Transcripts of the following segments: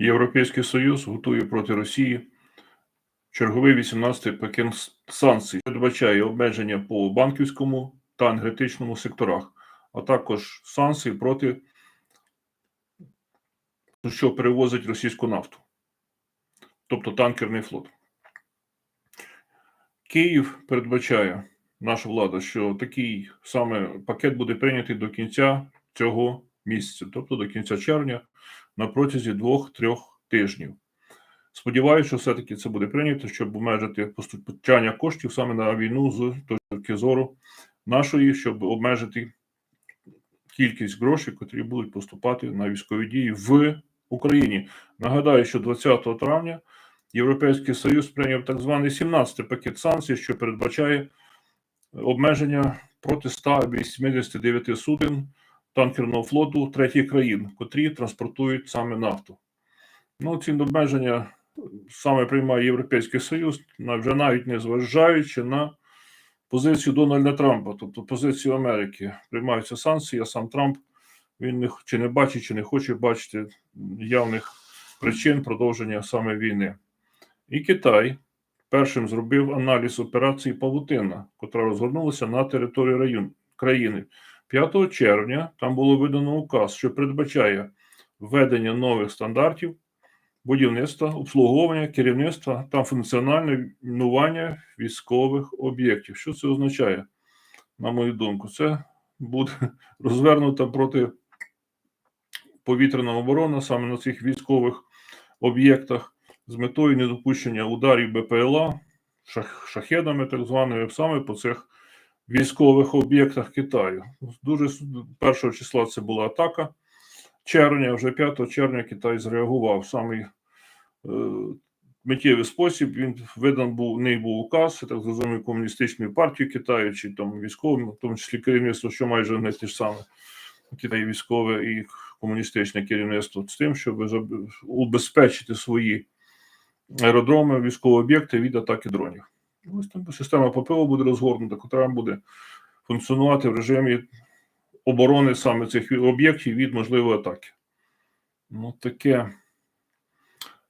Європейський Союз готує проти Росії черговий 18-й пакет санкцій, передбачає обмеження по банківському та енергетичному секторах, а також санкції проти що перевозить російську нафту, тобто танкерний флот. Київ передбачає наша влада, що такий саме пакет буде прийнятий до кінця цього місяця, тобто до кінця червня, на протязі двох-трьох тижнів. Сподіваюся, що все-таки це буде прийнято, щоб обмежити постачання коштів саме на війну з точки зору нашої, щоб обмежити кількість грошей, котрі будуть поступати на військові дії в Україні. Нагадаю, що 20 травня Європейський Союз прийняв так званий 17-й пакет санкцій, що передбачає обмеження проти 189 суден танкерного флоту третіх країн, котрі транспортують саме нафту. Ну, ці обмеження саме приймає Європейський Союз, вже навіть не зважаючи на позицію Дональда Трампа, тобто позицію Америки. Приймаються санкції, а сам Трамп він не, чи не бачить, чи не хоче бачити явних причин продовження саме війни. І Китай першим зробив аналіз операції Павутина, котра розгорнулася на території район, країни. 5 червня там було видано указ, що передбачає введення нових стандартів будівництва, обслуговування, керівництва та функціональне мінування військових об'єктів. Що це означає? На мою думку, це буде розвернута проти повітряна оборона саме на цих військових об'єктах з метою недопущення ударів БПЛА шах, шахедами, так званими саме по цих військових об'єктах Китаю. Дуже 1 числа це була атака червня, вже 5 червня Китай зреагував самий е, миттєвий спосіб. Він видан був не був указ, так зрозумів комуністичної партії Китаю чи там військовим, в тому числі керівництво, що майже не те ж саме Китай військове і комуністичне керівництво з тим, щоб убезпечити свої аеродроми, військові об'єкти від атаки дронів. Ось там система ППО буде розгорнута, яка буде функціонувати в режимі оборони саме цих об'єктів від можливої атаки. Ну, таке.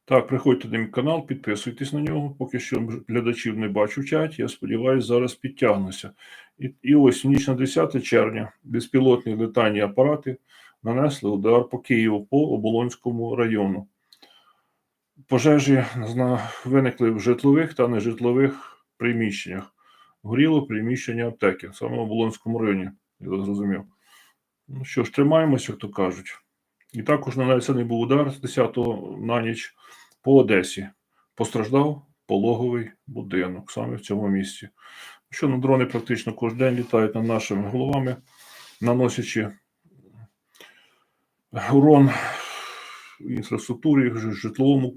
Так, приходьте на мій канал, підписуйтесь на нього. Поки що глядачів не бачу в чаті. Я сподіваюся, зараз підтягнуся. І, і ось ніч на 10 червня безпілотні летальні апарати нанесли удар по Києву по Оболонському району. Пожежі виникли в житлових та нежитлових приміщеннях. Горіло приміщення аптеки, саме в Оболонському районі, я зрозумів. Ну що ж, тримаємося, як то кажуть. І також нанесений був удар з 10-го на ніч по Одесі. Постраждав пологовий будинок саме в цьому місці. Що на дрони практично кожен день літають над нашими головами, наносячи урон інфраструктурі, житловому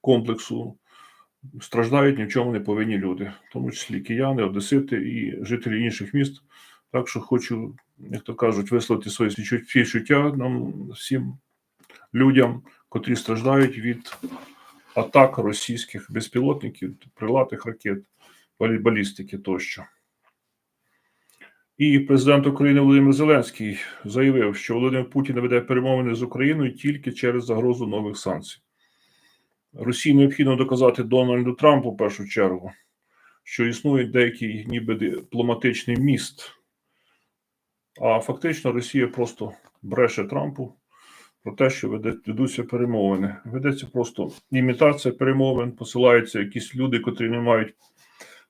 комплексу. Страждають ні в чому не повинні люди, в тому числі кияни, одесити і жителі інших міст. Так що хочу, як то кажуть, висловити свої співчуття нам всім людям, котрі страждають від атак російських безпілотників, прилатих ракет, балістики тощо. І президент України Володимир Зеленський заявив, що Володимир Путін веде перемовини з Україною тільки через загрозу нових санкцій. Росії необхідно доказати Дональду Трампу в першу чергу, що існує деякий ніби дипломатичний міст. А фактично Росія просто бреше Трампу про те, що ведуться перемовини. Ведеться просто імітація перемовин, посилаються якісь люди, котрі не мають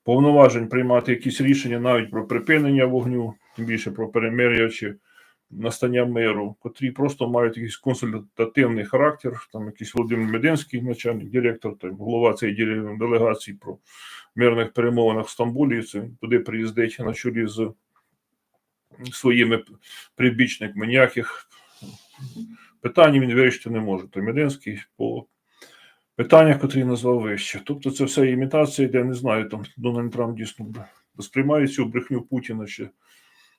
повноважень приймати якісь рішення навіть про припинення вогню, тим більше про перемир'я чи настання миру, котрі просто мають якийсь консультативний характер. Там якийсь Володимир Мединський, начальник директор, там голова цієї делегації про мирних перемовинах в Стамбулі. Це туди приїздить на чолі з своїми прибічниками. Ніяких питань він вирішити не може. То Мединський по питаннях, котрі назвав вище. Тобто, це все імітація, де не знаю, там Дональд Трамп дійсно сприймає цю брехню Путіна. ще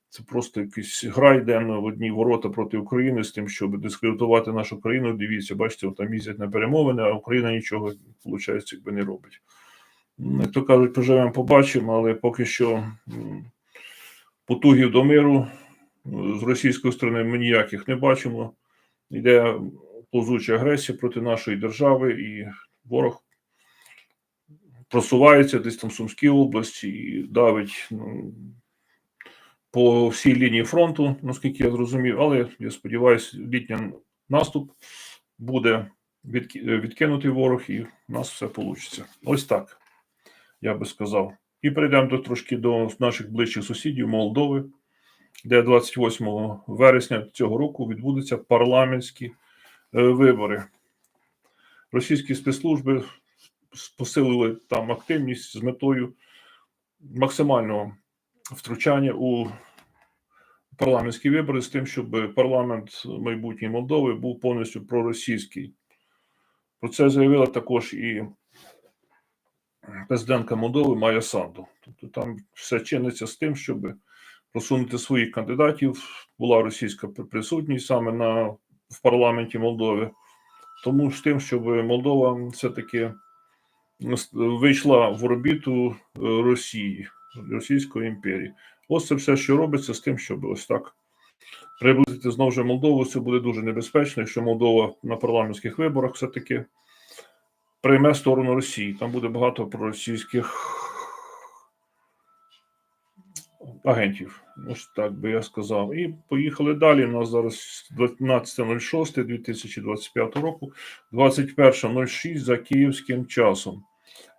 це просто якийсь гра йде на одні ворота проти України з тим, щоб дискредитувати нашу країну. Дивіться, бачите, там їздять на перемовини, а Україна нічого, виходить, якби не робить. Як то кажуть, поживемо, побачимо, але поки що потугів до миру з російської сторони ми ніяких не бачимо. Йде повзуча агресія проти нашої держави, і ворог просувається десь там в Сумській області і давить ну, по всій лінії фронту, наскільки я зрозумів. Але я сподіваюся, літній наступ буде відкинутий ворог, і в нас все вийде. Ось так, я би сказав. І перейдемо до, трошки до наших ближчих сусідів Молдови, де 28 вересня цього року відбудуться парламентські е, вибори. Російські спецслужби посилили там активність з метою максимального втручання у парламентські вибори з тим, щоб парламент майбутньої Молдови був повністю проросійський. Про це заявила також і президентка Молдови Майя Санду. Тобто там все чиниться з тим, щоб просунути своїх кандидатів. Була російська присутність саме на, в парламенті Молдови. Тому з тим, щоб Молдова все-таки вийшла в орбіту е, Росії, Російської імперії. Ось це все, що робиться з тим, щоб ось так приблизити знову ж Молдову. Це буде дуже небезпечно, якщо Молдова на парламентських виборах все-таки прийме сторону Росії. Там буде багато проросійських агентів. Ось так би я сказав. І поїхали далі. У нас зараз 12.06.2025 року, 21.06 за київським часом.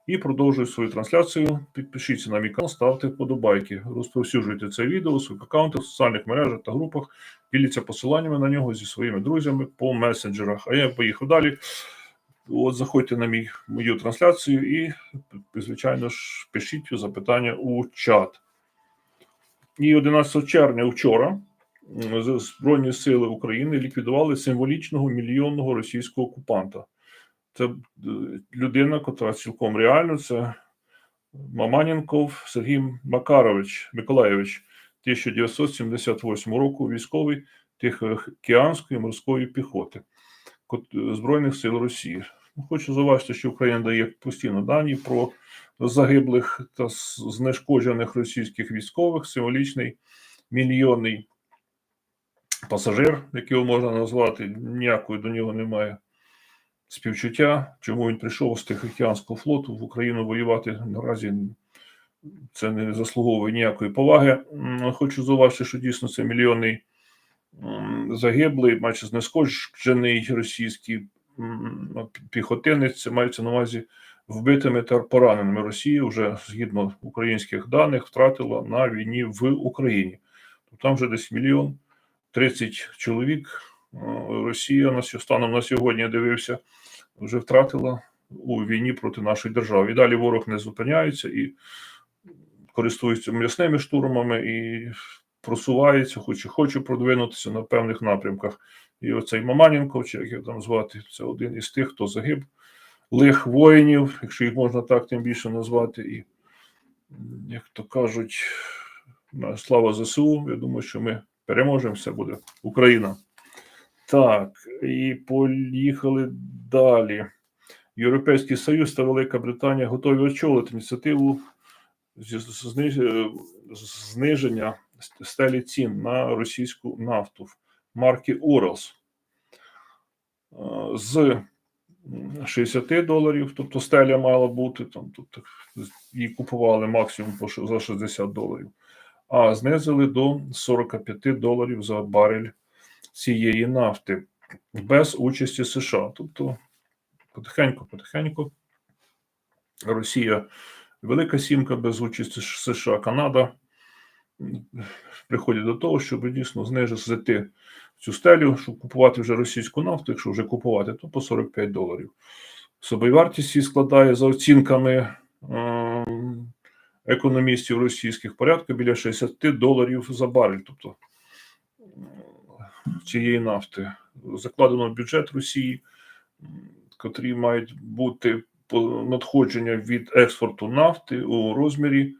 І продовжую свою трансляцію. Підпишіться на мій канал, ставте вподобайки, розповсюджуйте це відео у своїх аккаунтах, в соціальних мережах та групах, діліться посиланнями на нього зі своїми друзями по месенджерах. А я поїхав далі. От заходьте на мій, мою трансляцію і, звичайно ж, пишіть запитання у чат. І 11 червня вчора Збройні сили України ліквідували символічного мільйонного російського окупанта. Це е, людина, котра цілком реально, це Маманенков Сергій Макарович Миколаєвич, 1978 року військовий Тихоокеанської морської піхоти Збройних сил Росії. Ну, Хочу зауважити, що Україна дає постійно дані про загиблих та знешкоджених російських військових, символічний мільйонний пасажир, якого можна назвати, ніякої до нього немає співчуття. Чому він прийшов з Тихоокеанського флоту в Україну воювати наразі це не заслуговує ніякої поваги. Хочу зауважити, що дійсно це мільйонний м, загиблий, майже знешкоджений російський піхотинець. Це мається на увазі вбитими та пораненими. Росія вже згідно українських даних втратила на війні в Україні. Тобто там вже десь мільйон 30 чоловік. Е, Росія на станом на сьогодні дивився, вже втратила у війні проти нашої держави. І далі ворог не зупиняється і користується м'ясними штурмами і просувається, хоч і хоче продвинутися на певних напрямках. І оцей Маманенко, чи як його там звати, це один із тих, хто загиб, лих воїнів, якщо їх можна так тим більше назвати. І, як то кажуть, слава ЗСУ. Я думаю, що ми переможемо, все буде Україна. Так, і поїхали далі. Європейський Союз та Велика Британія готові очолити ініціативу е, зниження стелі цін на російську нафту марки Уралс Е, з 60 доларів, тобто стеля мала бути там, тобто її купували максимум за 60 доларів, а знизили до 45 доларів за барель цієї нафти без участі США. Тобто потихеньку, потихеньку Росія, Велика Сімка без участі США, Канада м, приходять до того, щоб дійсно знизити цю стелю, щоб купувати вже російську нафту, якщо вже купувати, то по 45 доларів. Собівартість її складає за оцінками ем, економістів російських порядка біля 60 доларів за барель. Тобто цієї нафти закладено в бюджет Росії, котрі мають бути надходження від експорту нафти у розмірі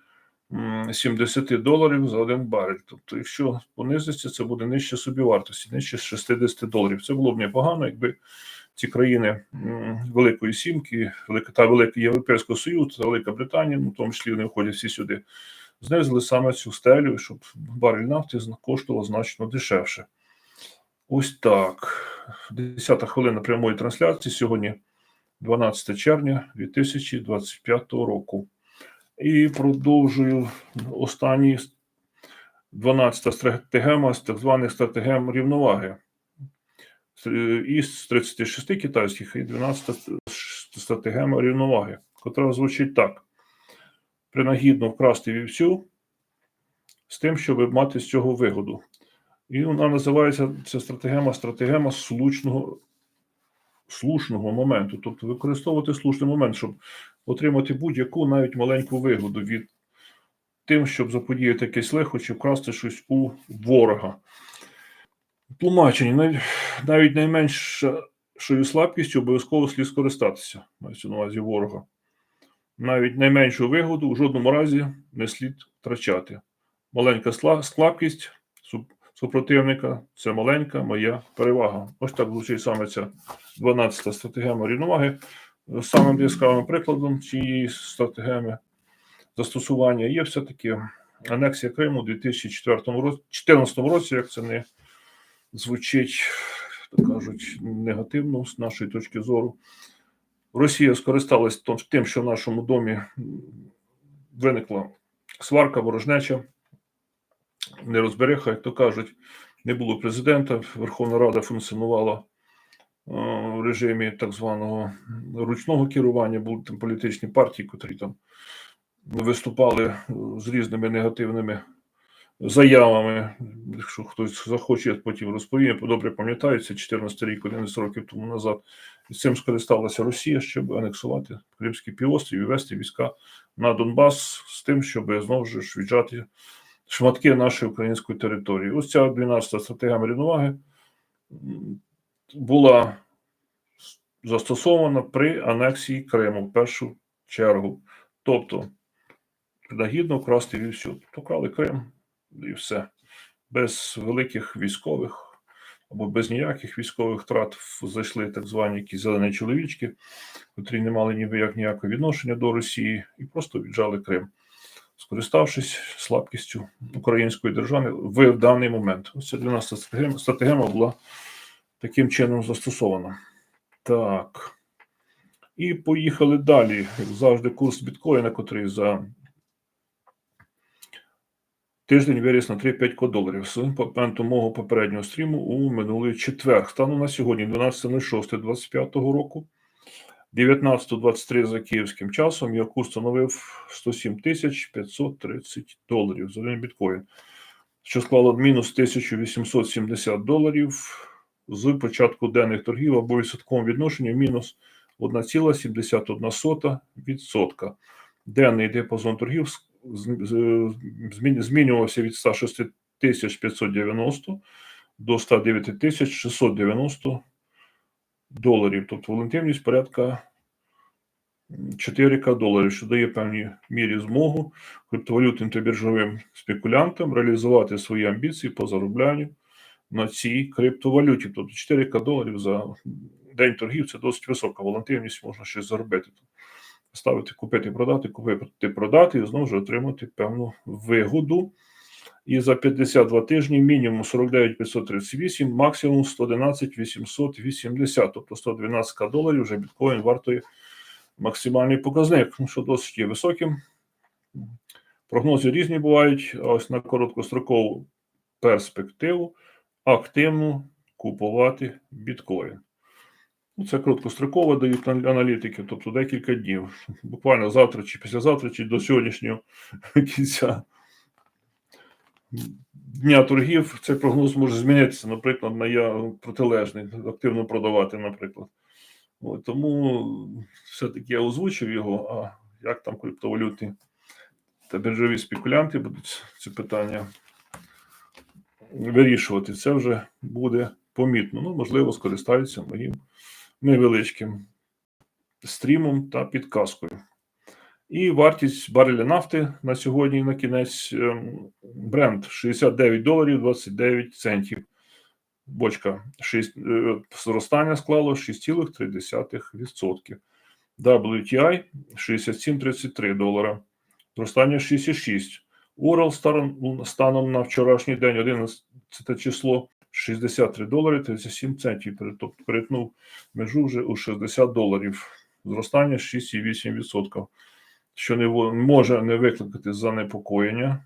м, 70 доларів за один барель. Тобто, якщо понизиться, це буде нижче собівартості, нижче 60 доларів. Це було б непогано, якби ці країни Великої Сімки, Велика та Великий Європейського Союзу та Велика Британія, ну в тому числі вони входять всі сюди, знизили саме цю стелю, щоб барель нафти коштував значно дешевше. Ось так. 10 хвилина прямої трансляції. Сьогодні 12 червня 2025 року. І продовжую останній 12 стратегема з так званих стратегем рівноваги. Із 36 китайських і 12 стратегема рівноваги, котра звучить так: принагідно вкрасти вівцю з тим, щоб мати з цього вигоду. І вона називається ця стратегема стратегема слушного, слушного моменту. Тобто використовувати слушний момент, щоб отримати будь-яку навіть маленьку вигоду від тим, щоб заподіяти якесь лихо чи вкрасти щось у ворога. Тлумачення, навіть, навіть найменшою слабкістю обов'язково слід скористатися, мається на увазі ворога. Навіть найменшу вигоду у жодному разі не слід втрачати. Маленька слабкість супротивника це маленька моя перевага. Ось так звучить саме ця 12-та стратегема рівноваги. Самим яскравим прикладом цієї стратегеми застосування є все-таки анексія Криму у 2014 році, як це не звучить, так кажуть, негативно з нашої точки зору. Росія скористалась тим, що в нашому домі виникла сварка, ворожнеча, нерозбериха, як то кажуть, не було президента, Верховна Рада функціонувала в режимі так званого ручного керування, були там політичні партії, котрі там виступали з різними негативними заявами. Якщо хтось захоче, я потім розповім, добре пам'ятаю, це 14 рік, 11 років тому назад. І цим скористалася Росія, щоб анексувати Кримський півострів і вести війська на Донбас з тим, щоб знову ж віджати шматки нашої української території. Ось ця 12-та стратегія рівноваги була застосована при анексії Криму в першу чергу. Тобто, принагідно вкрасти вівсю. Тобто Крим і все. Без великих військових або без ніяких військових втрат зайшли так звані якісь зелені чоловічки, котрі не мали ніби як ніякого відношення до Росії, і просто віджали Крим, скориставшись слабкістю української держави в даний момент. Ось ця 12 стратегема, стратегема була таким чином застосована. Так. І поїхали далі. Як завжди, курс біткоїна, котрий за тиждень виріс на 3-5 доларів з моменту мого попереднього стріму у минулий четвер. Станом на сьогодні, 12.06.25 року, 19.23 за київським часом, курс становив 107 тисяч 530 доларів за один біткоін, що склало мінус 1870 доларів з початку денних торгів або відсотковому відношенні мінус 1,71%. Денний діапазон торгів змінювався від 106 590 до 109 690 доларів. Тобто волатильність порядка 4 доларів, що дає певній мірі змогу криптовалютним та біржовим спекулянтам реалізувати свої амбіції по зароблянню на цій криптовалюті. Тобто 4 доларів за день торгів це досить висока волатильність, можна щось заробити. Ставити, купити, продати, купити, продати і знову ж отримати певну вигоду. І за 52 тижні мінімум 49 538, максимум 111 880, тобто 112 доларів вже біткоін вартує максимальний показник, ну, що досить є високим. Прогнози різні бувають, ось на короткострокову перспективу активно купувати біткоін. Ну, Це короткостроково дають аналітики, тобто декілька днів. Буквально завтра чи післязавтра, чи до сьогоднішнього кінця дня торгів цей прогноз може змінитися, наприклад, на я протилежний, активно продавати, наприклад. От, Тому все-таки я озвучив його, а як там криптовалюти та біржові спекулянти будуть це питання вирішувати, це вже буде помітно. Ну, можливо, скористаються моїм невеличким стрімом та підказкою. І вартість бареля нафти на сьогодні на кінець бренд 69 доларів 29 центів. Бочка 6, зростання склало 6,3%. WTI 67,33 долара. Зростання 6,6. Урал станом на вчорашній день, 11 число, 63 долари 37 центів. Тобто перетнув межу вже у 60 доларів. Зростання 6,8%, що не може не викликати занепокоєння.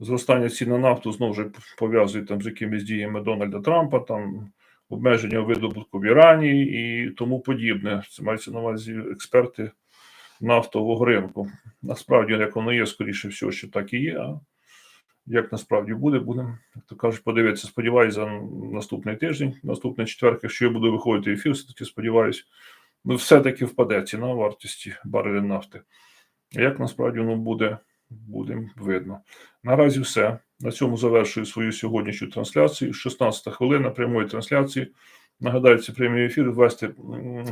Зростання цін на нафту знову ж пов'язують там з якимись діями Дональда Трампа, там обмеження видобутку в Ірані і тому подібне. Це мається на увазі експерти нафтового ринку. Насправді, як воно є, скоріше всього, що так і є. А як насправді буде, будемо, як то кажуть, подивитися. Сподіваюся, за наступний тиждень, наступний четверг, якщо я буду виходити ефір, все-таки сподіваюся, ну, все-таки впаде ціна вартості бареля нафти. Як насправді воно буде, буде видно. Наразі все. На цьому завершую свою сьогоднішню трансляцію. 16 хвилина прямої трансляції. Нагадаю, це прямий ефір. Вести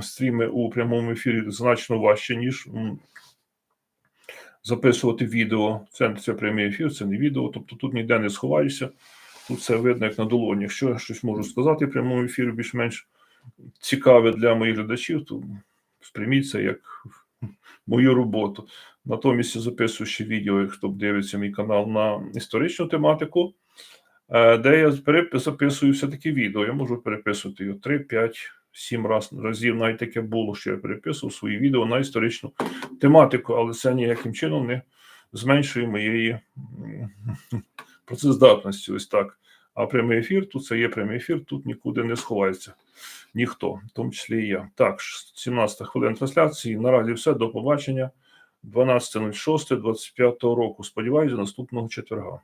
стріми у прямому ефірі значно важче, ніж записувати відео. Це, це прямий ефір, це не відео. Тобто тут ніде не сховаєшся. Тут все видно як на долоні. Якщо я щось можу сказати в прямому ефірі, більш-менш цікаве для моїх глядачів, то сприйміть це як мою роботу. Натомість я записую ще відео, хто дивиться мій канал на історичну тематику, е, де я записую все-таки відео. Я можу переписувати його 3, 5, 7 раз, разів. Навіть таке було, що я переписував свої відео на історичну тематику, але це ніяким чином не зменшує моєї працездатності. Ось так. А прямий ефір, тут це є прямий ефір, тут нікуди не сховається ніхто, в тому числі і я. Так, 17 хвилин трансляції. Наразі все. До побачення. 12.06.25 року. Сподіваюся, наступного четверга.